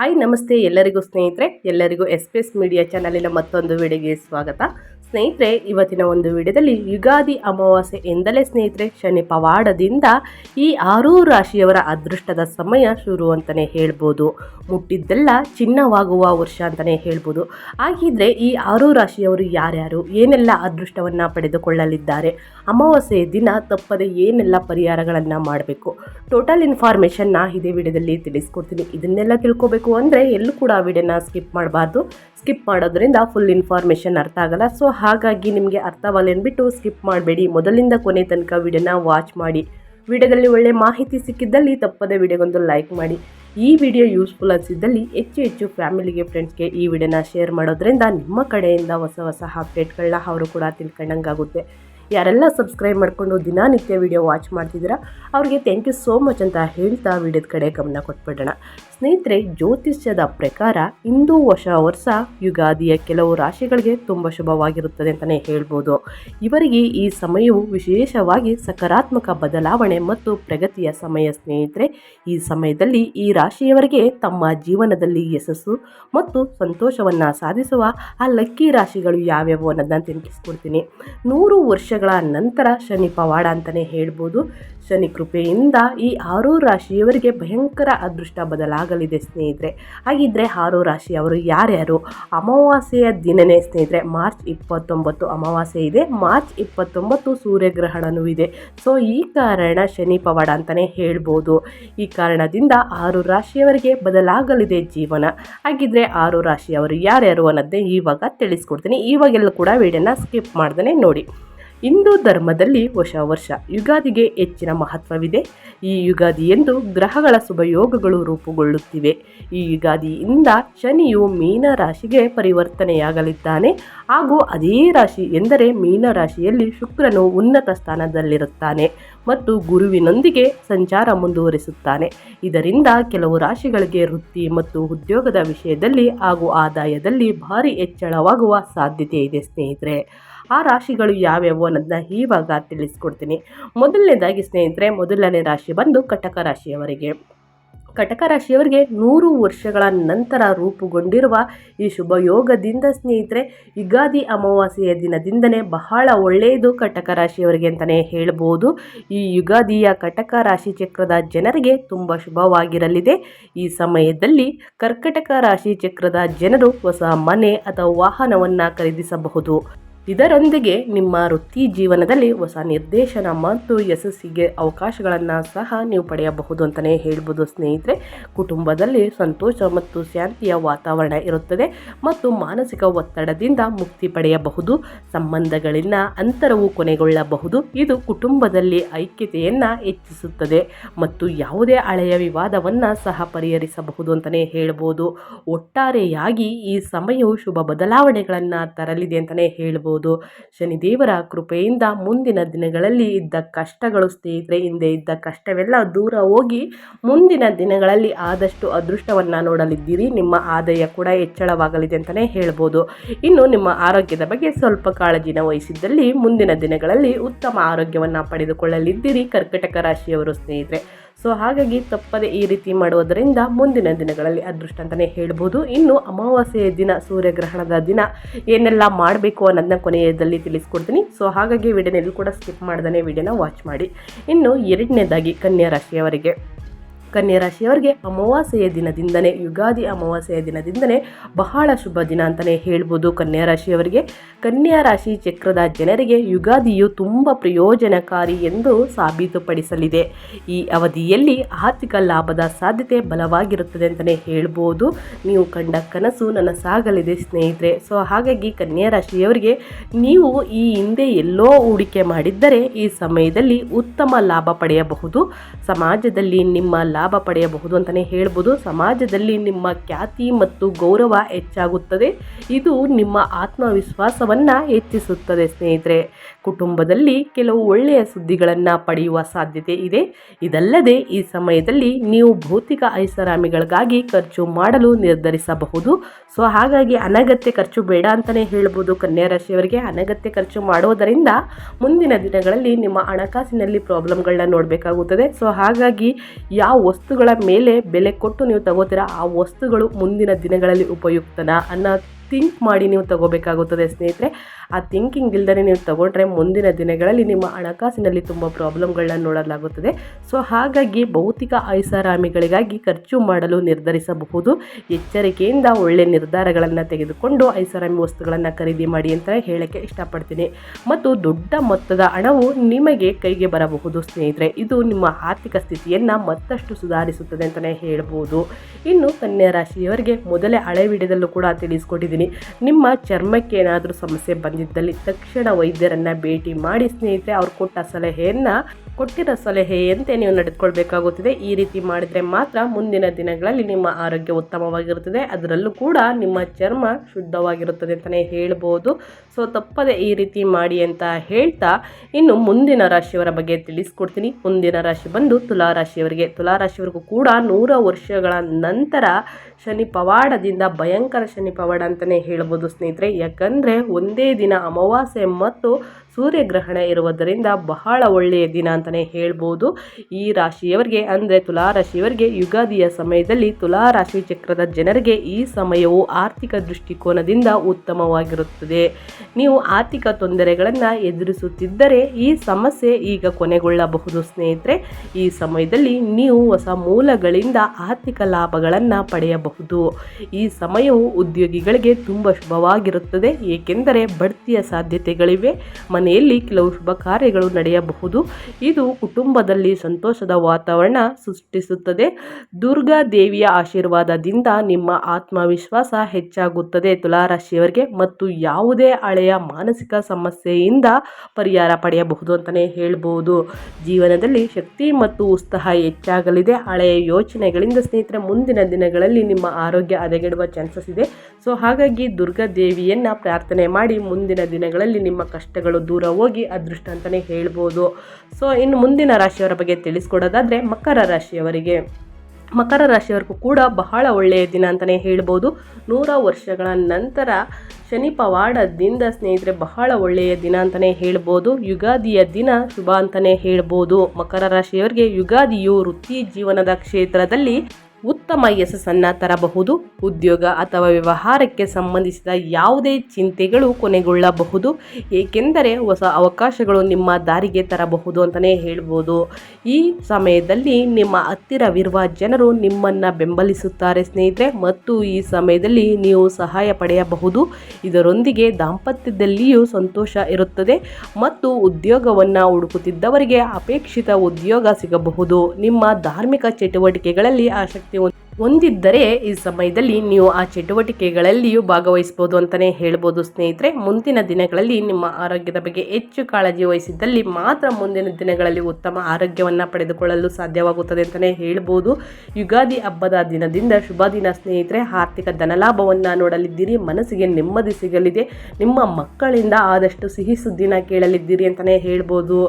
Hi, ನಮಸ್ತೆ ಎಲ್ಲರಿಗೂ ಸ್ನೇಹಿತರೆ. ಎಲ್ಲರಿಗೂ ಎಸ್ ಪಿ ಎಸ್ ಮೀಡಿಯಾ ಚಾನಲಿನ ಮತ್ತೊಂದು ವಿಡಿಯೋಗೆ ಸ್ವಾಗತ. ಸ್ನೇಹಿತರೆ, ಇವತ್ತಿನ ಒಂದು ವಿಡಿಯೋದಲ್ಲಿ ಯುಗಾದಿ ಅಮಾವಾಸ್ಯೆ ಎಂದಲೇ ಸ್ನೇಹಿತರೆ, ಶನಿ ಪವಾಡದಿಂದ ಈ ಆರೂ ರಾಶಿಯವರ ಅದೃಷ್ಟದ ಸಮಯ ಶುರು ಅಂತಲೇ ಹೇಳ್ಬೋದು. ಮುಟ್ಟಿದ್ದೆಲ್ಲ ಚಿನ್ನವಾಗುವ ವರ್ಷ ಅಂತಲೇ ಹೇಳ್ಬೋದು. ಹಾಗಿದ್ರೆ ಈ ಆರೂ ರಾಶಿಯವರು ಯಾರ್ಯಾರು? ಏನೆಲ್ಲ ಅದೃಷ್ಟವನ್ನು ಪಡೆದುಕೊಳ್ಳಲಿದ್ದಾರೆ? ಅಮಾವಾಸ್ಯೆಯ ದಿನ ತಪ್ಪದೆ ಏನೆಲ್ಲ ಪರಿಹಾರಗಳನ್ನು ಮಾಡಬೇಕು? ಟೋಟಲ್ ಇನ್ಫಾರ್ಮೇಷನ್ನ ಇದೇ ವಿಡಿಯೋದಲ್ಲಿ ತಿಳಿಸ್ಕೊಡ್ತೀನಿ. ಇದನ್ನೆಲ್ಲ ತಿಳ್ಕೊಬೇಕು. ಅಂದರೆ ಎಲ್ಲೂ ಕೂಡ ಆ ವಿಡಿಯೋನ ಸ್ಕಿಪ್ ಮಾಡಬಾರ್ದು. ಸ್ಕಿಪ್ ಮಾಡೋದ್ರಿಂದ ಫುಲ್ ಇನ್ಫಾರ್ಮೇಷನ್ ಅರ್ಥ ಆಗಲ್ಲ. ಸೊ ಹಾಗಾಗಿ ನಿಮಗೆ ಅರ್ಥವಲ್ಲ ಅಂದ್ಬಿಟ್ಟು ಸ್ಕಿಪ್ ಮಾಡಬೇಡಿ. ಮೊದಲಿಂದ ಕೊನೆ ತನಕ ವಿಡಿಯೋನ ವಾಚ್ ಮಾಡಿ. ವಿಡಿಯೋದಲ್ಲಿ ಒಳ್ಳೆ ಮಾಹಿತಿ ಸಿಕ್ಕಿದ್ದಲ್ಲಿ ತಪ್ಪದೇ ವಿಡಿಯೋಗೊಂದು ಲೈಕ್ ಮಾಡಿ. ಈ ವಿಡಿಯೋ ಯೂಸ್ಫುಲ್ ಅನಿಸಿದ್ದಲ್ಲಿ ಹೆಚ್ಚು ಹೆಚ್ಚು ಫ್ಯಾಮಿಲಿಗೆ ಫ್ರೆಂಡ್ಸ್ಗೆ ಈ ವಿಡಿಯೋನ ಶೇರ್ ಮಾಡೋದ್ರಿಂದ ನಿಮ್ಮ ಕಡೆಯಿಂದ ಹೊಸ ಹೊಸ ಅಪ್ಡೇಟ್ಗಳನ್ನ ಅವರು ಕೂಡ ತಿಳ್ಕೊಂಡಂಗಾಗುತ್ತೆ. ಯಾರೆಲ್ಲ ಸಬ್ಸ್ಕ್ರೈಬ್ ಮಾಡಿಕೊಂಡು ದಿನನಿತ್ಯ ವಿಡಿಯೋ ವಾಚ್ ಮಾಡ್ತಿದ್ದೀರಾ, ಅವ್ರಿಗೆ ಥ್ಯಾಂಕ್ ಯು ಸೋ ಮಚ್ ಅಂತ ಹೇಳ್ತಾ ವಿಡಿಯೋದ ಕಡೆ ಗಮನ ಕೊಟ್ಬಿಡೋಣ. ಸ್ನೇಹಿತರೆ, ಜ್ಯೋತಿಷ್ಯದ ಪ್ರಕಾರ ಇಂದು ಹೊಸ ವರ್ಷ ಯುಗಾದಿಯ ಕೆಲವು ರಾಶಿಗಳಿಗೆ ತುಂಬ ಶುಭವಾಗಿರುತ್ತದೆ ಅಂತಲೇ ಹೇಳ್ಬೋದು. ಇವರಿಗೆ ಈ ಸಮಯವು ವಿಶೇಷವಾಗಿ ಸಕಾರಾತ್ಮಕ ಬದಲಾವಣೆ ಮತ್ತು ಪ್ರಗತಿಯ ಸಮಯ ಸ್ನೇಹಿತರೆ. ಈ ಸಮಯದಲ್ಲಿ ಈ ರಾಶಿಯವರಿಗೆ ತಮ್ಮ ಜೀವನದಲ್ಲಿ ಯಶಸ್ಸು ಮತ್ತು ಸಂತೋಷವನ್ನು ಸಾಧಿಸುವ ಆ ಲಕ್ಕಿ ರಾಶಿಗಳು ಯಾವ್ಯಾವು ಅನ್ನೋದನ್ನು ತಿಳಿಸ್ಕೊಡ್ತೀನಿ. ನೂರು ವರ್ಷಗಳ ನಂತರ ಶನಿ ಪವಾಡ ಅಂತಲೇ ಹೇಳ್ಬೋದು. ಶನಿ ಕೃಪೆಯಿಂದ ಈ ಆರು ರಾಶಿಯವರಿಗೆ ಭಯಂಕರ ಅದೃಷ್ಟ ಬದಲಾಗಲಿದೆ ಸ್ನೇಹಿತರೆ. ಹಾಗಿದ್ರೆ ಆರು ರಾಶಿಯವರು ಯಾರ್ಯಾರು? ಅಮಾವಾಸ್ಯೆಯ ದಿನನೇ ಸ್ನೇಹಿತರೆ, ಮಾರ್ಚ್ ಇಪ್ಪತ್ತೊಂಬತ್ತು ಅಮಾವಾಸ್ಯೆ ಇದೆ, ಮಾರ್ಚ್ ಇಪ್ಪತ್ತೊಂಬತ್ತು ಸೂರ್ಯಗ್ರಹಣನೂ ಇದೆ. ಸೊ ಈ ಕಾರಣ ಶನಿ ಪವಾಡ ಅಂತಲೇ ಹೇಳ್ಬೋದು. ಈ ಕಾರಣದಿಂದ ಆರು ರಾಶಿಯವರಿಗೆ ಬದಲಾಗಲಿದೆ ಜೀವನ. ಹಾಗಿದ್ರೆ ಆರು ರಾಶಿಯವರು ಯಾರ್ಯಾರು ಅನ್ನೋದೇ ಇವಾಗ ತಿಳಿಸ್ಕೊಡ್ತೀನಿ. ಇವಾಗೆಲ್ಲ ಕೂಡ ವಿಡಿಯೋನ ಸ್ಕಿಪ್ ಮಾಡ್ದೇ ನೋಡಿ. ಹಿಂದೂ ಧರ್ಮದಲ್ಲಿ ಹೊಸ ವರ್ಷ ಯುಗಾದಿಗೆ ಹೆಚ್ಚಿನ ಮಹತ್ವವಿದೆ. ಈ ಯುಗಾದಿಯೆಂದು ಗ್ರಹಗಳ ಶುಭಯೋಗಗಳು ರೂಪುಗೊಳ್ಳುತ್ತಿವೆ. ಈ ಯುಗಾದಿಯಿಂದ ಶನಿಯು ಮೀನ ರಾಶಿಗೆ ಪರಿವರ್ತನೆಯಾಗಲಿದ್ದಾನೆ. ಹಾಗೂ ಅದೇ ರಾಶಿ ಎಂದರೆ ಮೀನ ರಾಶಿಯಲ್ಲಿ ಶುಕ್ರನು ಉನ್ನತ ಸ್ಥಾನದಲ್ಲಿರುತ್ತಾನೆ ಮತ್ತು ಗುರುವಿನೊಂದಿಗೆ ಸಂಚಾರ ಮುಂದುವರಿಸುತ್ತಾನೆ. ಇದರಿಂದ ಕೆಲವು ರಾಶಿಗಳಿಗೆ ವೃತ್ತಿ ಮತ್ತು ಉದ್ಯೋಗದ ವಿಷಯದಲ್ಲಿ ಹಾಗೂ ಆದಾಯದಲ್ಲಿ ಭಾರಿ ಹೆಚ್ಚಳವಾಗುವ ಸಾಧ್ಯತೆ ಇದೆ ಸ್ನೇಹಿತರೆ. ಆ ರಾಶಿಗಳು ಯಾವ್ಯಾವು ಅನ್ನೋದನ್ನ ಇವಾಗ ತಿಳಿಸ್ಕೊಡ್ತೀನಿ. ಮೊದಲನೇದಾಗಿ ಸ್ನೇಹಿತರೆ, ಮೊದಲನೇ ರಾಶಿ ಬಂದು ಕಟಕ ರಾಶಿಯವರಿಗೆ. ಕಟಕ ರಾಶಿಯವರಿಗೆ ನೂರು ವರ್ಷಗಳ ನಂತರ ರೂಪುಗೊಂಡಿರುವ ಈ ಶುಭ ಯೋಗದಿಂದ ಸ್ನೇಹಿತರೆ, ಯುಗಾದಿ ಅಮಾವಾಸ್ಯೆಯ ದಿನದಿಂದನೇ ಬಹಳ ಒಳ್ಳೆಯದು ಕಟಕ ರಾಶಿಯವರಿಗೆ ಅಂತಲೇ ಹೇಳ್ಬೋದು. ಈ ಯುಗಾದಿಯ ಕಟಕ ರಾಶಿ ಚಕ್ರದ ಜನರಿಗೆ ತುಂಬ ಶುಭವಾಗಿರಲಿದೆ. ಈ ಸಮಯದಲ್ಲಿ ಕರ್ಕಟಕ ರಾಶಿ ಚಕ್ರದ ಜನರು ಹೊಸ ಮನೆ ಅಥವಾ ವಾಹನವನ್ನು ಖರೀದಿಸಬಹುದು. ಇದರೊಂದಿಗೆ ನಿಮ್ಮ ವೃತ್ತಿ ಜೀವನದಲ್ಲಿ ಹೊಸ ನಿರ್ದೇಶನ ಮತ್ತು ಯಶಸ್ಸಿಗೆ ಅವಕಾಶಗಳನ್ನು ಸಹ ನೀವು ಪಡೆಯಬಹುದು ಅಂತಲೇ ಹೇಳ್ಬೋದು ಸ್ನೇಹಿತರೆ. ಕುಟುಂಬದಲ್ಲಿ ಸಂತೋಷ ಮತ್ತು ಶಾಂತಿಯ ವಾತಾವರಣ ಇರುತ್ತದೆ ಮತ್ತು ಮಾನಸಿಕ ಒತ್ತಡದಿಂದ ಮುಕ್ತಿ ಪಡೆಯಬಹುದು. ಸಂಬಂಧಗಳಿಂದ ಅಂತರವು ಕೊನೆಗೊಳ್ಳಬಹುದು. ಇದು ಕುಟುಂಬದಲ್ಲಿ ಐಕ್ಯತೆಯನ್ನು ಹೆಚ್ಚಿಸುತ್ತದೆ ಮತ್ತು ಯಾವುದೇ ಹಳೆಯ ವಿವಾದವನ್ನು ಸಹ ಪರಿಹರಿಸಬಹುದು ಅಂತಲೇ ಹೇಳ್ಬೋದು. ಒಟ್ಟಾರೆಯಾಗಿ ಈ ಸಮಯವು ಶುಭ ಬದಲಾವಣೆಗಳನ್ನು ತರಲಿದೆ ಅಂತಲೇ ಹೇಳ್ಬೋದು. ಶನಿದೇವರ ಕೃಪೆಯಿಂದ ಮುಂದಿನ ದಿನಗಳಲ್ಲಿ ಇದ್ದ ಕಷ್ಟಗಳು, ಸ್ನೇಹಿತರೆ, ಹಿಂದೆ ಇದ್ದ ಕಷ್ಟವೆಲ್ಲ ದೂರ ಹೋಗಿ ಮುಂದಿನ ದಿನಗಳಲ್ಲಿ ಆದಷ್ಟು ಅದೃಷ್ಟವನ್ನು ನೋಡಲಿದ್ದೀರಿ. ನಿಮ್ಮ ಆದಾಯ ಕೂಡ ಹೆಚ್ಚಳವಾಗಲಿದೆ ಅಂತಲೇ ಹೇಳ್ಬೋದು. ಇನ್ನು ನಿಮ್ಮ ಆರೋಗ್ಯದ ಬಗ್ಗೆ ಸ್ವಲ್ಪ ಕಾಳಜಿನ ವಹಿಸಿದ್ದಲ್ಲಿ ಮುಂದಿನ ದಿನಗಳಲ್ಲಿ ಉತ್ತಮ ಆರೋಗ್ಯವನ್ನು ಪಡೆದುಕೊಳ್ಳಲಿದ್ದೀರಿ. ಕರ್ಕಟಕ ರಾಶಿಯವರು, ಸ್ನೇಹಿತರೆ. ಸೊ ಹಾಗಾಗಿ ತಪ್ಪದೆ ಈ ರೀತಿ ಮಾಡುವುದರಿಂದ ಮುಂದಿನ ದಿನಗಳಲ್ಲಿ ಅದೃಷ್ಟ ಅಂತಲೇ ಹೇಳ್ಬೋದು. ಇನ್ನು ಅಮಾವಾಸ್ಯೆಯ ದಿನ, ಸೂರ್ಯಗ್ರಹಣದ ದಿನ, ಏನೆಲ್ಲ ಮಾಡಬೇಕು ಅನ್ನೋದನ್ನ ಕೊನೆಯದಲ್ಲಿ ತಿಳಿಸ್ಕೊಡ್ತೀನಿ. ಸೊ ಹಾಗಾಗಿ ವಿಡಿಯೋನೆಲ್ಲೂ ಕೂಡ ಸ್ಕಿಪ್ ಮಾಡ್ದೇ ವಿಡಿಯೋನ ವಾಚ್ ಮಾಡಿ. ಇನ್ನು ಎರಡನೇದಾಗಿ ಕನ್ಯಾ ರಾಶಿಯವರಿಗೆ. ಕನ್ಯಾ ರಾಶಿಯವರಿಗೆ ಅಮಾವಾಸ್ಯೆಯ ದಿನದಿಂದನೇ, ಯುಗಾದಿ ಅಮಾವಾಸ್ಯೆಯ ದಿನದಿಂದನೇ ಬಹಳ ಶುಭ ದಿನ ಅಂತಲೇ ಹೇಳ್ಬೋದು ಕನ್ಯಾ ರಾಶಿಯವರಿಗೆ ಕನ್ಯಾ ರಾಶಿ ಚಕ್ರದ ಜನರಿಗೆ ಯುಗಾದಿಯು ತುಂಬ ಪ್ರಯೋಜನಕಾರಿ ಎಂದು ಸಾಬೀತುಪಡಿಸಲಿದೆ. ಈ ಅವಧಿಯಲ್ಲಿ ಆರ್ಥಿಕ ಲಾಭದ ಸಾಧ್ಯತೆ ಬಲವಾಗಿರುತ್ತದೆ ಅಂತಲೇ ಹೇಳ್ಬೋದು. ನೀವು ಕಂಡ ಕನಸು ನನ್ನ ಸಾಗಲಿದೆ ಸ್ನೇಹಿತರೆ. ಸೊ, ಹಾಗಾಗಿ ಕನ್ಯಾ ರಾಶಿಯವರಿಗೆ ನೀವು ಈ ಹಿಂದೆ ಎಲ್ಲೋ ಹೂಡಿಕೆ ಮಾಡಿದ್ದರೆ ಈ ಸಮಯದಲ್ಲಿ ಉತ್ತಮ ಲಾಭ ಪಡೆಯಬಹುದು. ಸಮಾಜದಲ್ಲಿ ನಿಮ್ಮ ಪಡೆಯಬಹುದು ಅಂತಲೇ ಹೇಳ್ಬೋದು. ಸಮಾಜದಲ್ಲಿ ನಿಮ್ಮ ಖ್ಯಾತಿ ಮತ್ತು ಗೌರವ ಹೆಚ್ಚಾಗುತ್ತದೆ. ಇದು ನಿಮ್ಮ ಆತ್ಮವಿಶ್ವಾಸವನ್ನು ಹೆಚ್ಚಿಸುತ್ತದೆ ಸ್ನೇಹಿತರೆ. ಕುಟುಂಬದಲ್ಲಿ ಕೆಲವು ಒಳ್ಳೆಯ ಸುದ್ದಿಗಳನ್ನು ಪಡೆಯುವ ಸಾಧ್ಯತೆ ಇದೆ. ಇದಲ್ಲದೆ, ಈ ಸಮಯದಲ್ಲಿ ನೀವು ಭೌತಿಕ ಐಷಾರಾಮಿಗಳಿಗಾಗಿ ಖರ್ಚು ಮಾಡಲು ನಿರ್ಧರಿಸಬಹುದು. ಸೊ, ಹಾಗಾಗಿ ಅನಗತ್ಯ ಖರ್ಚು ಬೇಡ ಅಂತಲೇ ಹೇಳ್ಬೋದು ಕನ್ಯಾ ರಾಶಿಯವರಿಗೆ. ಅನಗತ್ಯ ಖರ್ಚು ಮಾಡೋದರಿಂದ ಮುಂದಿನ ದಿನಗಳಲ್ಲಿ ನಿಮ್ಮ ಹಣಕಾಸಿನಲ್ಲಿ ಪ್ರಾಬ್ಲಮ್ಗಳನ್ನ ನೋಡಬೇಕಾಗುತ್ತದೆ. ಸೊ, ಹಾಗಾಗಿ ಯಾವ ವಸ್ತುಗಳ ಮೇಲೆ ಬೆಲೆ ಕೊಟ್ಟು ನೀವು ತಗೋತೀರಾ, ಆ ವಸ್ತುಗಳು ಮುಂದಿನ ದಿನಗಳಲ್ಲಿ ಉಪಯುಕ್ತನಾ ಅನ್ನೋ ಥಿಂಕ್ ಮಾಡಿ ನೀವು ತಗೋಬೇಕಾಗುತ್ತದೆ ಸ್ನೇಹಿತರೆ. ಆ ಥಿಂಕಿಂಗ್ ಇಲ್ದೇ ನೀವು ತಗೊಂಡ್ರೆ ಮುಂದಿನ ದಿನಗಳಲ್ಲಿ ನಿಮ್ಮ ಹಣಕಾಸಿನಲ್ಲಿ ತುಂಬ ಪ್ರಾಬ್ಲಮ್ಗಳನ್ನ ನೋಡಲಾಗುತ್ತದೆ. ಸೊ ಹಾಗಾಗಿ ಭೌತಿಕ ಐಷಾರಾಮಿಗಳಿಗಾಗಿ ಖರ್ಚು ಮಾಡಲು ನಿರ್ಧರಿಸಬಹುದು. ಎಚ್ಚರಿಕೆಯಿಂದ ಒಳ್ಳೆ ನಿರ್ಧಾರಗಳನ್ನು ತೆಗೆದುಕೊಂಡು ಐಷಾರಾಮಿ ವಸ್ತುಗಳನ್ನು ಖರೀದಿ ಮಾಡಿ ಅಂತ ಹೇಳಕ್ಕೆ ಇಷ್ಟಪಡ್ತೀನಿ. ಮತ್ತು ದೊಡ್ಡ ಮೊತ್ತದ ಹಣವು ನಿಮಗೆ ಕೈಗೆ ಬರಬಹುದು ಸ್ನೇಹಿತರೆ. ಇದು ನಿಮ್ಮ ಆರ್ಥಿಕ ಸ್ಥಿತಿಯನ್ನು ಮತ್ತಷ್ಟು ಸುಧಾರಿಸುತ್ತದೆ ಅಂತಲೇ ಹೇಳ್ಬೋದು. ಇನ್ನು ಕನ್ಯಾ ರಾಶಿಯವರಿಗೆ ಮೊದಲೇ ಹಳೆ ವಿಡಿಯೋದಲ್ಲೂ ಕೂಡ ತಿಳಿಸ್ಕೊಟ್ಟಿದ್ದೀನಿ. ನಿಮ್ಮ ಚರ್ಮಕ್ಕೆ ಏನಾದರೂ ಸಮಸ್ಯೆ ಬಂದಿದ್ದಲ್ಲಿ ತಕ್ಷಣ ವೈದ್ಯರನ್ನ ಭೇಟಿ ಮಾಡಿ ಸ್ನೇಹಿತರೆ ಅವ್ರು ಕೊಟ್ಟ ಸಲಹೆಯನ್ನು ಕೊಟ್ಟಿರೋ ಸಲಹೆಯಂತೆ ನೀವು ನಡೆದುಕೊಳ್ಬೇಕಾಗುತ್ತದೆ. ಈ ರೀತಿ ಮಾಡಿದರೆ ಮಾತ್ರ ಮುಂದಿನ ದಿನಗಳಲ್ಲಿ ನಿಮ್ಮ ಆರೋಗ್ಯ ಉತ್ತಮವಾಗಿರುತ್ತದೆ. ಅದರಲ್ಲೂ ಕೂಡ ನಿಮ್ಮ ಚರ್ಮ ಶುದ್ಧವಾಗಿರುತ್ತದೆ ಅಂತಲೇ ಹೇಳ್ಬೋದು. ಸೊ, ತಪ್ಪದೆ ಈ ರೀತಿ ಮಾಡಿ ಅಂತ ಹೇಳ್ತಾ ಇನ್ನು ಮುಂದಿನ ರಾಶಿಯವರ ಬಗ್ಗೆ ತಿಳಿಸ್ಕೊಡ್ತೀನಿ. ಮುಂದಿನ ರಾಶಿ ಬಂದು ತುಲಾ ರಾಶಿಯವರಿಗೆ. ತುಲಾ ರಾಶಿಯವರಿಗೂ ಕೂಡ ನೂರ ವರ್ಷಗಳ ನಂತರ ಶನಿ ಪವಾಡದಿಂದ ಭಯಂಕರ ಶನಿ ಪವಾಡ ಅಂತಲೇ ಹೇಳ್ಬೋದು ಸ್ನೇಹಿತರೆ. ಯಾಕಂದರೆ ಒಂದೇ ದಿನ ಅಮಾವಾಸ್ಯೆ ಮತ್ತು ಸೂರ್ಯಗ್ರಹಣ ಇರುವುದರಿಂದ ಬಹಳ ಒಳ್ಳೆಯ ದಿನ ಅಂತಲೇ ಹೇಳ್ಬೋದು. ಈ ರಾಶಿಯವರಿಗೆ ಅಂದರೆ ತುಲಾ ರಾಶಿಯವರಿಗೆ ಯುಗಾದಿಯ ಸಮಯದಲ್ಲಿ ತುಲಾ ರಾಶಿ ಚಕ್ರದ ಜನರಿಗೆ ಈ ಸಮಯವು ಆರ್ಥಿಕ ದೃಷ್ಟಿಕೋನದಿಂದ ಉತ್ತಮವಾಗಿರುತ್ತದೆ. ನೀವು ಆರ್ಥಿಕ ತೊಂದರೆಗಳನ್ನು ಎದುರಿಸುತ್ತಿದ್ದರೆ ಈ ಸಮಸ್ಯೆ ಈಗ ಕೊನೆಗೊಳ್ಳಬಹುದು ಸ್ನೇಹಿತರೆ. ಈ ಸಮಯದಲ್ಲಿ ನೀವು ಹೊಸ ಮೂಲಗಳಿಂದ ಆರ್ಥಿಕ ಲಾಭಗಳನ್ನು ಪಡೆಯಬಹುದು. ಈ ಸಮಯವು ಉದ್ಯೋಗಿಗಳಿಗೆ ತುಂಬ ಶುಭವಾಗಿರುತ್ತದೆ. ಏಕೆಂದರೆ ಬಡ್ತಿಯ ಸಾಧ್ಯತೆಗಳಿವೆ. ಮನೆಯಲ್ಲಿ ಕೆಲವು ಶುಭ ಕಾರ್ಯಗಳು ನಡೆಯಬಹುದು. ಇದು ಕುಟುಂಬದಲ್ಲಿ ಸಂತೋಷದ ವಾತಾವರಣ ಸೃಷ್ಟಿಸುತ್ತದೆ. ದುರ್ಗಾ ದೇವಿಯ ಆಶೀರ್ವಾದದಿಂದ ನಿಮ್ಮ ಆತ್ಮವಿಶ್ವಾಸ ಹೆಚ್ಚಾಗುತ್ತದೆ. ತುಲಾರಾಶಿಯವರಿಗೆ ಮತ್ತು ಯಾವುದೇ ಹಳೆಯ ಮಾನಸಿಕ ಸಮಸ್ಯೆಯಿಂದ ಪರಿಹಾರ ಪಡೆಯಬಹುದು ಅಂತಲೇ ಹೇಳ್ಬೋದು. ಜೀವನದಲ್ಲಿ ಶಕ್ತಿ ಮತ್ತು ಉತ್ಸಾಹ ಹೆಚ್ಚಾಗಲಿದೆ. ಹಳೆಯ ಯೋಚನೆಗಳಿಂದ ಸ್ನೇಹಿತರೆ, ಮುಂದಿನ ದಿನಗಳಲ್ಲಿ ನಿಮ್ಮ ಆರೋಗ್ಯ ಹದಗೆಡುವ ಚಾನ್ಸಸ್ ಇದೆ. ಸೊ, ಹಾಗಾಗಿ ದುರ್ಗಾ ದೇವಿಯನ್ನು ಪ್ರಾರ್ಥನೆ ಮಾಡಿ ಮುಂದಿನ ದಿನಗಳಲ್ಲಿ ನಿಮ್ಮ ಕಷ್ಟಗಳು ದೂರ ಹೋಗಿ ಅದೃಷ್ಟ ಅಂತಲೇ ಹೇಳ್ಬೋದು. ಸೊ ಇನ್ನು ಮುಂದಿನ ರಾಶಿಯವರ ಬಗ್ಗೆ ತಿಳಿಸ್ಕೊಡೋದಾದರೆ ಮಕರ ರಾಶಿಯವರಿಗೆ. ಮಕರ ರಾಶಿಯವರಿಗೂ ಕೂಡ ಬಹಳ ಒಳ್ಳೆಯ ದಿನ ಅಂತಲೇ ಹೇಳ್ಬೋದು. ನೂರ ವರ್ಷಗಳ ನಂತರ ಶನಿ ಪವಾಡದಿಂದ ಸ್ನೇಹಿತರೆ ಬಹಳ ಒಳ್ಳೆಯ ದಿನ ಅಂತಲೇ ಹೇಳ್ಬೋದು. ಯುಗಾದಿಯ ದಿನ ಶುಭ ಅಂತಲೇ ಹೇಳ್ಬೋದು. ಮಕರ ರಾಶಿಯವರಿಗೆ ಯುಗಾದಿಯು ವೃತ್ತಿ ಜೀವನದ ಕ್ಷೇತ್ರದಲ್ಲಿ ಉತ್ತಮ ಯಶಸ್ಸನ್ನು ತರಬಹುದು, ಉದ್ಯೋಗ ಅಥವಾ ವ್ಯವಹಾರಕ್ಕೆ ಸಂಬಂಧಿಸಿದ ಯಾವುದೇ ಚಿಂತೆಗಳು ಕೊನೆಗೊಳ್ಳಬಹುದು. ಏಕೆಂದರೆ ಹೊಸ ಅವಕಾಶಗಳು ನಿಮ್ಮ ದಾರಿಗೆ ತರಬಹುದು ಅಂತಲೇ ಹೇಳ್ಬೋದು. ಈ ಸಮಯದಲ್ಲಿ ನಿಮ್ಮ ಹತ್ತಿರವಿರುವ ಜನರು ನಿಮ್ಮನ್ನು ಬೆಂಬಲಿಸುತ್ತಾರೆ ಸ್ನೇಹಿತರೆ, ಮತ್ತು ಈ ಸಮಯದಲ್ಲಿ ನೀವು ಸಹಾಯ ಪಡೆಯಬಹುದು. ಇದರೊಂದಿಗೆ ದಾಂಪತ್ಯದಲ್ಲಿಯೂ ಸಂತೋಷ ಇರುತ್ತದೆ, ಮತ್ತು ಉದ್ಯೋಗವನ್ನು ಹುಡುಕುತ್ತಿದ್ದವರಿಗೆ ಅಪೇಕ್ಷಿತ ಉದ್ಯೋಗ ಸಿಗಬಹುದು. ನಿಮ್ಮ ಧಾರ್ಮಿಕ ಚಟುವಟಿಕೆಗಳಲ್ಲಿ ಆಸಕ್ತಿ they want ಹೊಂದಿದ್ದರೆ ಈ ಸಮಯದಲ್ಲಿ ನೀವು ಆ ಚಟುವಟಿಕೆಗಳಲ್ಲಿಯೂ ಭಾಗವಹಿಸಬಹುದು ಅಂತಲೇ ಹೇಳ್ಬೋದು ಸ್ನೇಹಿತರೆ. ಮುಂದಿನ ದಿನಗಳಲ್ಲಿ ನಿಮ್ಮ ಆರೋಗ್ಯದ ಬಗ್ಗೆ ಹೆಚ್ಚು ಕಾಳಜಿ ವಹಿಸಿದ್ದಲ್ಲಿ ಮಾತ್ರ ಮುಂದಿನ ದಿನಗಳಲ್ಲಿ ಉತ್ತಮ ಆರೋಗ್ಯವನ್ನು ಪಡೆದುಕೊಳ್ಳಲು ಸಾಧ್ಯವಾಗುತ್ತದೆ ಅಂತಲೇ ಹೇಳ್ಬೋದು. ಯುಗಾದಿ ಹಬ್ಬದ ದಿನದಿಂದ ಶುಭ ದಿನ ಸ್ನೇಹಿತರೆ. ಆರ್ಥಿಕ ಧನಲಾಭವನ್ನು ನೋಡಲಿದ್ದೀರಿ, ಮನಸ್ಸಿಗೆ ನೆಮ್ಮದಿ ಸಿಗಲಿದೆ, ನಿಮ್ಮ ಮಕ್ಕಳಿಂದ ಆದಷ್ಟು ಸಿಹಿ ಸುದ್ದಿನ ಕೇಳಲಿದ್ದೀರಿ ಅಂತಲೇ ಹೇಳ್ಬೋದು.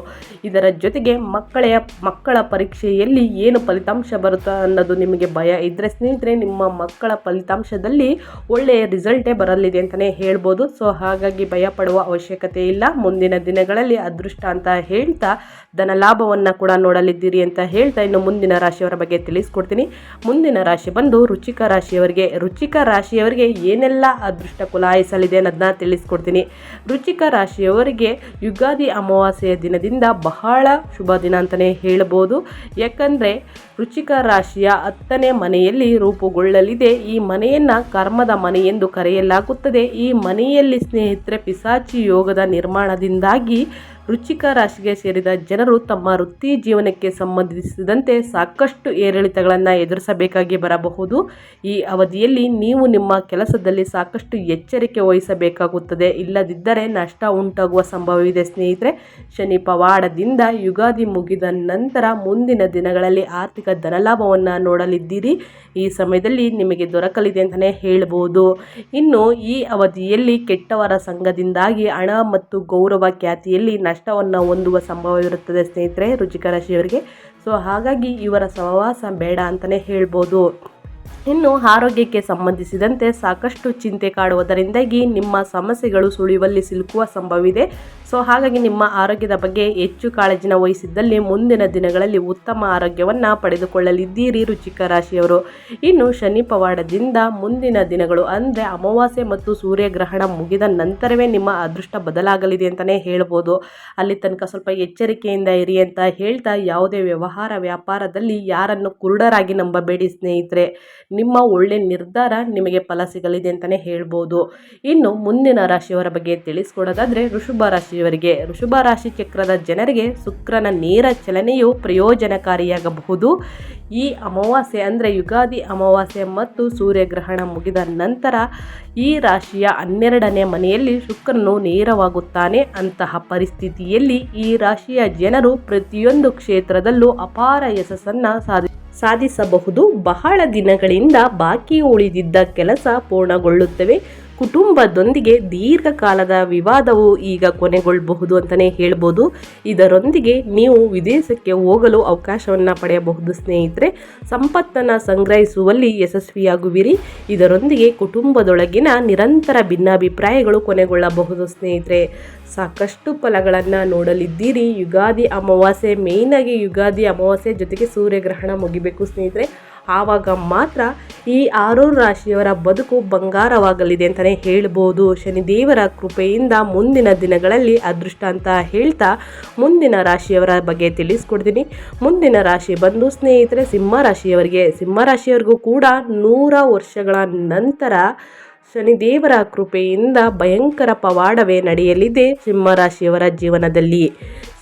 ಇದರ ಜೊತೆಗೆ ಮಕ್ಕಳ ಮಕ್ಕಳ ಪರೀಕ್ಷೆಯಲ್ಲಿ ಏನು ಫಲಿತಾಂಶ ಬರುತ್ತಾ ಅನ್ನೋದು ನಿಮಗೆ ಭಯ ಇದ್ದರೆ ಸ್ನೇಹಿತರೆ, ನಿಮ್ಮ ಮಕ್ಕಳ ಫಲಿತಾಂಶದಲ್ಲಿ ಒಳ್ಳೆಯ ರಿಸಲ್ಟೇ ಬರಲಿದೆ ಅಂತಲೇ ಹೇಳ್ಬೋದು. ಸೊ, ಹಾಗಾಗಿ ಭಯ ಪಡುವ ಅವಶ್ಯಕತೆ ಇಲ್ಲ. ಮುಂದಿನ ದಿನಗಳಲ್ಲಿ ಅದೃಷ್ಟ ಅಂತ ಹೇಳ್ತಾ, ಧನ ಲಾಭವನ್ನು ಕೂಡ ನೋಡಲಿದ್ದೀರಿ ಅಂತ ಹೇಳ್ತಾ ಇನ್ನು ಮುಂದಿನ ರಾಶಿಯವರ ಬಗ್ಗೆ ತಿಳಿಸ್ಕೊಡ್ತೀನಿ. ಮುಂದಿನ ರಾಶಿ ಬಂದು ರುಚಿಕ ರಾಶಿಯವರಿಗೆ ರುಚಿಕ ರಾಶಿಯವರಿಗೆ ಏನೆಲ್ಲ ಅದೃಷ್ಟ ಕುಲಾಯಿಸಲಿದೆ ಅನ್ನೋದನ್ನ ತಿಳಿಸ್ಕೊಡ್ತೀನಿ. ರುಚಿಕ ರಾಶಿಯವರಿಗೆ ಯುಗಾದಿ ಅಮಾವಾಸ್ಯೆಯ ದಿನದಿಂದ ಬಹಳ ಶುಭ ದಿನ ಅಂತಲೇ ಹೇಳ್ಬೋದು. ಯಾಕಂದರೆ ರುಚಿಕ ರಾಶಿಯ ಹತ್ತನೇ ಮನೆಯಲ್ಲಿ ರೂಪುಗೊಳ್ಳಲಿದೆ. ಈ ಮನೆಯನ್ನು ಕರ್ಮದ ಮನೆ ಎಂದು ಕರೆಯಲಾಗುತ್ತದೆ. ಈ ಮನೆಯಲ್ಲಿ ಸ್ನೇಹಿತರೆ, ಪಿಸಾಚಿ ಯೋಗದ ನಿರ್ಮಾಣದಿಂದಾಗಿ ರುಚಿಕ ರಾಶಿಗೆ ಸೇರಿದ ಜನರು ತಮ್ಮ ವೃತ್ತಿ ಜೀವನಕ್ಕೆ ಸಂಬಂಧಿಸಿದಂತೆ ಸಾಕಷ್ಟು ಏರಿಳಿತಗಳನ್ನು ಎದುರಿಸಬೇಕಾಗಿ ಬರಬಹುದು. ಈ ಅವಧಿಯಲ್ಲಿ ನೀವು ನಿಮ್ಮ ಕೆಲಸದಲ್ಲಿ ಸಾಕಷ್ಟು ಎಚ್ಚರಿಕೆ ವಹಿಸಬೇಕಾಗುತ್ತದೆ. ಇಲ್ಲದಿದ್ದರೆ ನಷ್ಟ ಉಂಟಾಗುವ ಸಂಭವವಿದೆ ಸ್ನೇಹಿತರೆ. ಶನಿ ಪವಾಡದಿಂದ ಯುಗಾದಿ ಮುಗಿದ ನಂತರ ಮುಂದಿನ ದಿನಗಳಲ್ಲಿ ಆರ್ಥಿಕ ಧನಲಾಭವನ್ನು ನೋಡಲಿದ್ದೀರಿ. ಈ ಸಮಯದಲ್ಲಿ ನಿಮಗೆ ದೊರಕಲಿದೆ ಅಂತಲೇ ಹೇಳ್ಬೋದು. ಇನ್ನು ಈ ಅವಧಿಯಲ್ಲಿ ಕೆಟ್ಟವರ ಸಂಘದಿಂದಾಗಿ ಹಣ ಮತ್ತು ಗೌರವ ಖ್ಯಾತಿಯಲ್ಲಿ ನಷ್ಟವನ್ನು ಹೊಂದುವ ಸಂಭವವಿರುತ್ತದೆ ಸ್ನೇಹಿತರೆ ರುಚಿಕ ರಾಶಿಯವರಿಗೆ ಸೊ ಹಾಗಾಗಿ ಇವರ ಸಹವಾಸ ಬೇಡ ಅಂತಲೇ ಹೇಳ್ಬೋದು. ಇನ್ನು ಆರೋಗ್ಯಕ್ಕೆ ಸಂಬಂಧಿಸಿದಂತೆ ಸಾಕಷ್ಟು ಚಿಂತೆ ಕಾಡುವುದರಿಂದಾಗಿ ನಿಮ್ಮ ಸಮಸ್ಯೆಗಳು ಸುಳಿವಲ್ಲಿ ಸಿಲುಕುವ ಸಂಭವವಿದೆ. ಸೊ, ಹಾಗಾಗಿ ನಿಮ್ಮ ಆರೋಗ್ಯದ ಬಗ್ಗೆ ಹೆಚ್ಚು ಕಾಳಜಿನ ವಹಿಸಿದ್ದಲ್ಲಿ ಮುಂದಿನ ದಿನಗಳಲ್ಲಿ ಉತ್ತಮ ಆರೋಗ್ಯವನ್ನು ಪಡೆದುಕೊಳ್ಳಲಿದ್ದೀರಿ ರುಚಿಕ ರಾಶಿಯವರು. ಇನ್ನು ಶನಿ ಪವಾಡದಿಂದ ಮುಂದಿನ ದಿನಗಳು ಅಂದರೆ ಅಮಾವಾಸ್ಯೆ ಮತ್ತು ಸೂರ್ಯಗ್ರಹಣ ಮುಗಿದ ನಂತರವೇ ನಿಮ್ಮ ಅದೃಷ್ಟ ಬದಲಾಗಲಿದೆ ಅಂತಲೇ ಹೇಳ್ಬೋದು. ಅಲ್ಲಿ ತನಕ ಸ್ವಲ್ಪ ಎಚ್ಚರಿಕೆಯಿಂದ ಇರಿ ಅಂತ ಹೇಳ್ತಾ, ಯಾವುದೇ ವ್ಯವಹಾರ ವ್ಯಾಪಾರದಲ್ಲಿ ಯಾರನ್ನು ಕುರುಡರಾಗಿ ನಂಬಬೇಡಿ ಸ್ನೇಹಿತರೆ. ನಿಮ್ಮ ಒಳ್ಳೆ ನಿರ್ಧಾರ ನಿಮಗೆ ಫಲ ಸಿಗಲಿದೆ ಅಂತಲೇ ಹೇಳ್ಬೋದು. ಇನ್ನು ಮುಂದಿನ ರಾಶಿಯವರ ಬಗ್ಗೆ ತಿಳಿಸ್ಕೊಡೋದಾದರೆ ಋಷಭ ರಾಶಿಯವರಿಗೆ. ಋಷಭ ರಾಶಿ ಚಕ್ರದ ಜನರಿಗೆ ಶುಕ್ರನ ನೇರ ಚಲನೆಯು ಪ್ರಯೋಜನಕಾರಿಯಾಗಬಹುದು. ಈ ಅಮಾವಾಸ್ಯೆ ಅಂದರೆ ಯುಗಾದಿ ಅಮಾವಾಸ್ಯೆ ಮತ್ತು ಸೂರ್ಯಗ್ರಹಣ ಮುಗಿದ ನಂತರ ಈ ರಾಶಿಯ ಹನ್ನೆರಡನೇ ಮನೆಯಲ್ಲಿ ಶುಕ್ರನು ನೇರವಾಗುತ್ತಾನೆ ಅಂತಹ ಪರಿಸ್ಥಿತಿಯಲ್ಲಿ ಈ ರಾಶಿಯ ಜನರು ಪ್ರತಿಯೊಂದು ಕ್ಷೇತ್ರದಲ್ಲೂ ಅಪಾರ ಯಶಸ್ಸನ್ನು ಸಾಧಿ ಸಾಧಿಸಬಹುದು. ಬಹಳ ದಿನಗಳಿಂದ ಬಾಕಿ ಉಳಿದಿದ್ದ ಕೆಲಸ ಪೂರ್ಣಗೊಳ್ಳುತ್ತವೆ. ಕುಟುಂಬದೊಂದಿಗೆ ದೀರ್ಘಕಾಲದ ವಿವಾದವು ಈಗ ಕೊನೆಗೊಳ್ಳಬಹುದು ಅಂತಲೇ ಹೇಳ್ಬೋದು. ಇದರೊಂದಿಗೆ ನೀವು ವಿದೇಶಕ್ಕೆ ಹೋಗಲು ಅವಕಾಶವನ್ನು ಪಡೆಯಬಹುದು ಸ್ನೇಹಿತರೆ. ಸಂಪತ್ತನ್ನು ಸಂಗ್ರಹಿಸುವಲ್ಲಿ ಯಶಸ್ವಿಯಾಗುವಿರಿ. ಇದರೊಂದಿಗೆ ಕುಟುಂಬದೊಳಗಿನ ನಿರಂತರ ಭಿನ್ನಾಭಿಪ್ರಾಯಗಳು ಕೊನೆಗೊಳ್ಳಬಹುದು ಸ್ನೇಹಿತರೆ. ಸಾಕಷ್ಟು ಫಲಗಳನ್ನು ನೋಡಲಿದ್ದೀರಿ. ಯುಗಾದಿ ಅಮಾವಾಸ್ಯೆ, ಮೇಯ್ನಾಗಿ ಯುಗಾದಿ ಅಮಾವಾಸ್ಯೆ ಜೊತೆಗೆ ಸೂರ್ಯಗ್ರಹಣ ಮುಗಿಬೇಕು ಸ್ನೇಹಿತರೆ. ಆವಾಗ ಮಾತ್ರ ಈ ಆರು ರಾಶಿಯವರ ಬದುಕು ಬಂಗಾರವಾಗಲಿದೆ ಅಂತಲೇ ಹೇಳ್ಬೋದು. ಶನಿದೇವರ ಕೃಪೆಯಿಂದ ಮುಂದಿನ ದಿನಗಳಲ್ಲಿ ಅದೃಷ್ಟ ಅಂತ ಹೇಳ್ತಾ ಮುಂದಿನ ರಾಶಿಯವರ ಬಗ್ಗೆ ತಿಳಿಸ್ಕೊಡ್ತೀನಿ. ಮುಂದಿನ ರಾಶಿ ಬಂದು ಸ್ನೇಹಿತರೆ, ಸಿಂಹ ರಾಶಿಯವರಿಗೆ, ಸಿಂಹ ರಾಶಿಯವರಿಗೂ ಕೂಡ ನೂರ ವರ್ಷಗಳ ನಂತರ ಶನಿದೇವರ ಕೃಪೆಯಿಂದ ಭಯಂಕರ ಪವಾಡವೇ ನಡೆಯಲಿದೆ. ಸಿಂಹರಾಶಿಯವರ ಜೀವನದಲ್ಲಿ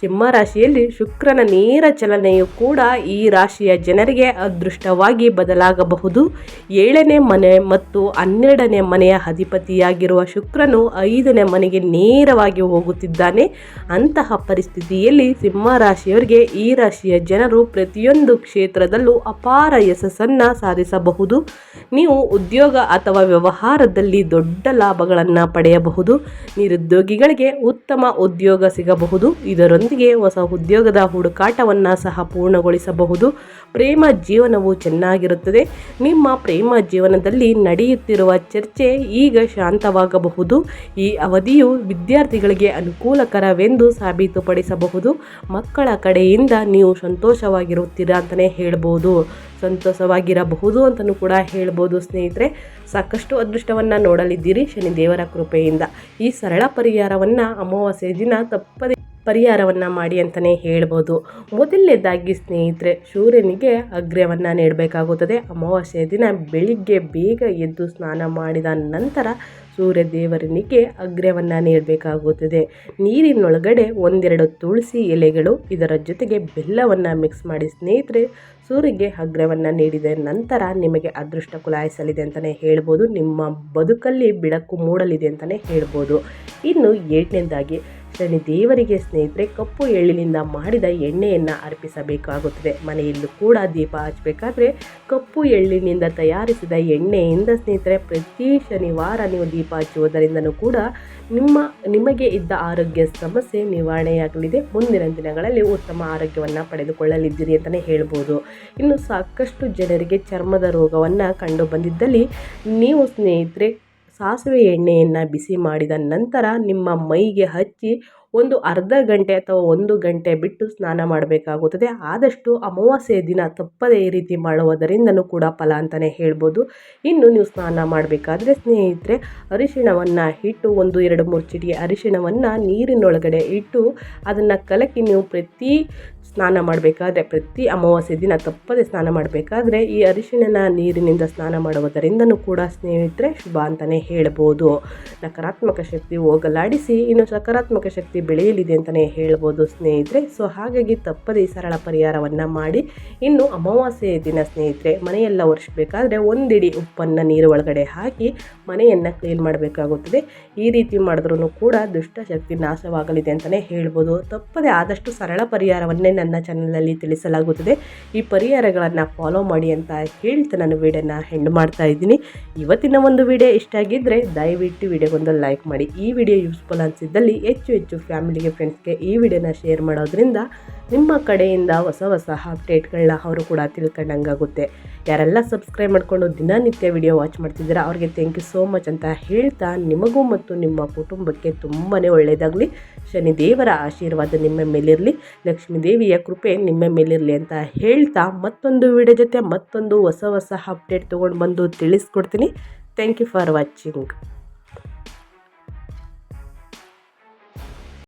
ಸಿಂಹರಾಶಿಯಲ್ಲಿ ಶುಕ್ರನ ನೇರ ಚಲನೆಯು ಕೂಡ ಈ ರಾಶಿಯ ಜನರಿಗೆ ಅದೃಷ್ಟವಾಗಿ ಬದಲಾಗಬಹುದು. ಏಳನೇ ಮನೆ ಮತ್ತು ಹನ್ನೆರಡನೇ ಮನೆಯ ಅಧಿಪತಿಯಾಗಿರುವ ಶುಕ್ರನು ಐದನೇ ಮನೆಗೆ ನೇರವಾಗಿ ಹೋಗುತ್ತಿದ್ದಾನೆ. ಅಂತಹ ಪರಿಸ್ಥಿತಿಯಲ್ಲಿ ಸಿಂಹ ರಾಶಿಯವರಿಗೆ ಈ ರಾಶಿಯ ಜನರು ಪ್ರತಿಯೊಂದು ಕ್ಷೇತ್ರದಲ್ಲೂ ಅಪಾರ ಯಶಸ್ಸನ್ನು ಸಾಧಿಸಬಹುದು. ನೀವು ಉದ್ಯೋಗ ಅಥವಾ ವ್ಯವಹಾರದಲ್ಲಿ ದೊಡ್ಡ ಲಾಭಗಳನ್ನು ಪಡೆಯಬಹುದು. ನಿರುದ್ಯೋಗಿಗಳಿಗೆ ಉತ್ತಮ ಉದ್ಯೋಗ ಸಿಗಬಹುದು. ಇದರೊಂದಿಗೆ ಹೊಸ ಉದ್ಯೋಗದ ಹುಡುಕಾಟವನ್ನು ಸಹ ಪೂರ್ಣಗೊಳಿಸಬಹುದು. ಪ್ರೇಮ ಜೀವನವು ಚೆನ್ನಾಗಿರುತ್ತದೆ. ನಿಮ್ಮ ಪ್ರೇಮ ಜೀವನದಲ್ಲಿ ನಡೆಯುತ್ತಿರುವ ಚರ್ಚೆ ಈಗ ಶಾಂತವಾಗಬಹುದು. ಈ ಅವಧಿಯು ವಿದ್ಯಾರ್ಥಿಗಳಿಗೆ ಅನುಕೂಲಕರವೆಂದು ಸಾಬೀತುಪಡಿಸಬಹುದು. ಮಕ್ಕಳ ಕಡೆಯಿಂದ ನೀವು ಸಂತೋಷವಾಗಿರುತ್ತೀರಾ ಅಂತಲೇ ಹೇಳ್ಬೋದು. ಸಂತೋಷವಾಗಿರಬಹುದು ಅಂತಲೂ ಕೂಡ ಹೇಳ್ಬೋದು ಸ್ನೇಹಿತರೆ. ಸಾಕಷ್ಟು ಅದೃಷ್ಟವನ್ನು ನೋಡಲಿದ್ದೀರಿ ಶನಿದೇವರ ಕೃಪೆಯಿಂದ. ಈ ಸರಳ ಪರಿಹಾರವನ್ನು ಅಮಾವಾಸ್ಯೆ ದಿನ ತಪ್ಪದೆ ಪರಿಹಾರವನ್ನು ಮಾಡಿ ಅಂತಲೇ ಹೇಳ್ಬೋದು. ಮೊದಲನೇದಾಗಿ ಸ್ನೇಹಿತರೆ, ಸೂರ್ಯನಿಗೆ ಅಗ್ರ್ಯವನ್ನು ನೀಡಬೇಕಾಗುತ್ತದೆ. ಅಮಾವಾಸ್ಯೆಯ ದಿನ ಬೆಳಿಗ್ಗೆ ಬೇಗ ಎದ್ದು ಸ್ನಾನ ಮಾಡಿದ ನಂತರ ಸೂರ್ಯ ದೇವರನಿಗೆ ಅಗ್ರ್ಯವನ್ನು ನೀಡಬೇಕಾಗುತ್ತದೆ. ನೀರಿನೊಳಗಡೆ ಒಂದೆರಡು ತುಳಸಿ ಎಲೆಗಳು, ಇದರ ಜೊತೆಗೆ ಬೆಲ್ಲವನ್ನು ಮಿಕ್ಸ್ ಮಾಡಿ ಸ್ನೇಹಿತರೆ, ಸೂರ್ಯಗೆ ಅಗ್ರವನ್ನು ನೀಡಿದ ನಂತರ ನಿಮಗೆ ಅದೃಷ್ಟ ಕುಲಾಯಿಸಲಿದೆ ಅಂತಲೇ ಹೇಳ್ಬೋದು. ನಿಮ್ಮ ಬದುಕಲ್ಲಿ ಬಿಡಕು ಮೂಡಲಿದೆ ಅಂತಲೇ ಹೇಳ್ಬೋದು. ಇನ್ನು ಏಳನೇದಾಗಿ ದೇವರಿಗೆ ಸ್ನೇಹಿತರೆ ಕಪ್ಪು ಎಳ್ಳಿನಿಂದ ಮಾಡಿದ ಎಣ್ಣೆಯನ್ನು ಅರ್ಪಿಸಬೇಕಾಗುತ್ತದೆ. ಮನೆಯಲ್ಲೂ ಕೂಡ ದೀಪ ಹಚ್ಚಬೇಕಾದ್ರೆ ಕಪ್ಪು ಎಳ್ಳಿನಿಂದ ತಯಾರಿಸಿದ ಎಣ್ಣೆಯಿಂದ ಸ್ನೇಹಿತರೆ ಪ್ರತಿ ಶನಿವಾರ ನೀವು ದೀಪ ಹಚ್ಚುವುದರಿಂದನೂ ಕೂಡ ನಿಮ್ಮ, ನಿಮಗೆ ಇದ್ದ ಆರೋಗ್ಯ ಸಮಸ್ಯೆ ನಿವಾರಣೆಯಾಗಲಿದೆ. ಮುಂದಿನ ದಿನಗಳಲ್ಲಿ ಉತ್ತಮ ಆರೋಗ್ಯವನ್ನು ಪಡೆದುಕೊಳ್ಳಲಿದ್ದೀರಿ ಅಂತಲೇ ಹೇಳ್ಬೋದು. ಇನ್ನು ಸಾಕಷ್ಟು ಜನರಿಗೆ ಚರ್ಮದ ರೋಗವನ್ನು ಕಂಡು ಬಂದಿದ್ದಲ್ಲಿ ನೀವು ಸ್ನೇಹಿತರೆ ಸಾಸಿವೆ ಎಣ್ಣೆಯನ್ನು ಬಿಸಿ ಮಾಡಿದ ನಂತರ ನಿಮ್ಮ ಮೈಗೆ ಹಚ್ಚಿ ಒಂದು ಅರ್ಧ ಗಂಟೆ ಅಥವಾ ಒಂದು ಗಂಟೆ ಬಿಟ್ಟು ಸ್ನಾನ ಮಾಡಬೇಕಾಗುತ್ತದೆ. ಆದಷ್ಟು ಅಮಾವಾಸ್ಯೆ ದಿನ ತಪ್ಪದೇ ಈ ರೀತಿ ಮಾಡುವುದರಿಂದನೂ ಕೂಡ ಫಲ ಅಂತಲೇ ಹೇಳ್ಬೋದು. ಇನ್ನು ನೀವು ಸ್ನಾನ ಮಾಡಬೇಕಾದ್ರೆ ಸ್ನೇಹಿತರೆ, ಅರಿಶಿಣವನ್ನು ಇಟ್ಟು ಒಂದು ಎರಡು ಮೂರು ಚಿಟಿಕೆ ಅರಿಶಿಣವನ್ನು ನೀರಿನೊಳಗಡೆ ಇಟ್ಟು ಅದನ್ನು ಕಲಕಿ ನೀವು ಪ್ರತಿ ಸ್ನಾನ ಮಾಡಬೇಕಾದ್ರೆ ಪ್ರತಿ ಅಮಾವಾಸ್ಯೆ ದಿನ ತಪ್ಪದೆ ಸ್ನಾನ ಮಾಡಬೇಕಾದ್ರೆ ಈ ಅರಿಶಿಣನ ನೀರಿನಿಂದ ಸ್ನಾನ ಮಾಡುವುದರಿಂದನೂ ಕೂಡ ಸ್ನೇಹಿತರೆ ಶುಭ ಅಂತಲೇ ಹೇಳ್ಬೋದು. ನಕಾರಾತ್ಮಕ ಶಕ್ತಿ ಹೋಗಲಾಡಿಸಿ ಇನ್ನು ಸಕಾರಾತ್ಮಕ ಶಕ್ತಿ ಬೆಳೆಯಲಿದೆ ಅಂತಲೇ ಹೇಳ್ಬೋದು ಸ್ನೇಹಿತರೆ. ಸೊ ಹಾಗಾಗಿ ತಪ್ಪದೆ ಸರಳ ಪರಿಹಾರವನ್ನು ಮಾಡಿ ಇನ್ನು ಅಮಾವಾಸ್ಯೆಯ ದಿನ ಸ್ನೇಹಿತರೆ ಮನೆಯೆಲ್ಲ ಒರೆಸಬೇಕಾದ್ರೆ ಒಂದಿಡಿ ಉಪ್ಪನ್ನು ನೀರು ಒಳಗಡೆ ಹಾಕಿ ಮನೆಯನ್ನು ಕ್ಲೀನ್ ಮಾಡಬೇಕಾಗುತ್ತದೆ. ಈ ರೀತಿ ಮಾಡಿದ್ರೂ ಕೂಡ ದುಷ್ಟಶಕ್ತಿ ನಾಶವಾಗಲಿದೆ ಅಂತಲೇ ಹೇಳ್ಬೋದು. ತಪ್ಪದೆ ಆದಷ್ಟು ಸರಳ ಪರಿಹಾರವನ್ನೇ ನನ್ನ ಚಾನಲಲ್ಲಿ ತಿಳಿಸಲಾಗುತ್ತದೆ. ಈ ಪರಿಹಾರಗಳನ್ನು ಫಾಲೋ ಮಾಡಿ ಅಂತ ಹೇಳ್ತಾ ನಾನು ವೀಡಿಯೋನ ಹೆಂಡ್ ಮಾಡ್ತಾ ಇದ್ದೀನಿ. ಇವತ್ತಿನ ಒಂದು ವಿಡಿಯೋ ಇಷ್ಟ ಆಗಿದ್ದರೆ ದಯವಿಟ್ಟು ವಿಡಿಯೋಗೊಂದು ಲೈಕ್ ಮಾಡಿ. ಈ ವಿಡಿಯೋ ಯೂಸ್ಫುಲ್ ಅನಿಸಿದ್ದಲ್ಲಿ ಹೆಚ್ಚು ಹೆಚ್ಚು ಫ್ಯಾಮಿಲಿಗೆ ಫ್ರೆಂಡ್ಸ್ಗೆ ಈ ವಿಡಿಯೋನ ಶೇರ್ ಮಾಡೋದ್ರಿಂದ ನಿಮ್ಮ ಕಡೆಯಿಂದ ಹೊಸ ಹೊಸ ಅಪ್ಡೇಟ್ಗಳನ್ನ ಅವರು ಕೂಡ ತಿಳ್ಕೊಂಡಂಗಾಗುತ್ತೆ. ಯಾರೆಲ್ಲ ಸಬ್ಸ್ಕ್ರೈಬ್ ಮಾಡಿಕೊಂಡು ದಿನನಿತ್ಯ ವಿಡಿಯೋ ವಾಚ್ ಮಾಡ್ತಿದ್ದೀರಾ, ಅವ್ರಿಗೆ ಥ್ಯಾಂಕ್ ಯು ಸೋ ಮಚ್ ಅಂತ ಹೇಳ್ತಾ ನಿಮಗೂ ಮತ್ತು ನಿಮ್ಮ ಕುಟುಂಬಕ್ಕೆ ತುಂಬಾ ಒಳ್ಳೆಯದಾಗಲಿ ಶನಿದೇವರ ಆಶೀರ್ವಾದ ನಿಮ್ಮ ಮೇಲಿರಲಿ ಲಕ್ಷ್ಮೀ ದೇವಿಯ ಕೃಪೆ ನಿಮ್ಮ ಮೇಲಿರಲಿ ಅಂತ ಹೇಳ್ತಾ ಮತ್ತೊಂದು ವಿಡಿಯೋ ಜೊತೆ ಮತ್ತೊಂದು ಹೊಸ ಹೊಸ ಅಪ್ಡೇಟ್ ತೊಗೊಂಡು ಬಂದು ತಿಳಿಸ್ಕೊಡ್ತೀನಿ. Thank you for watching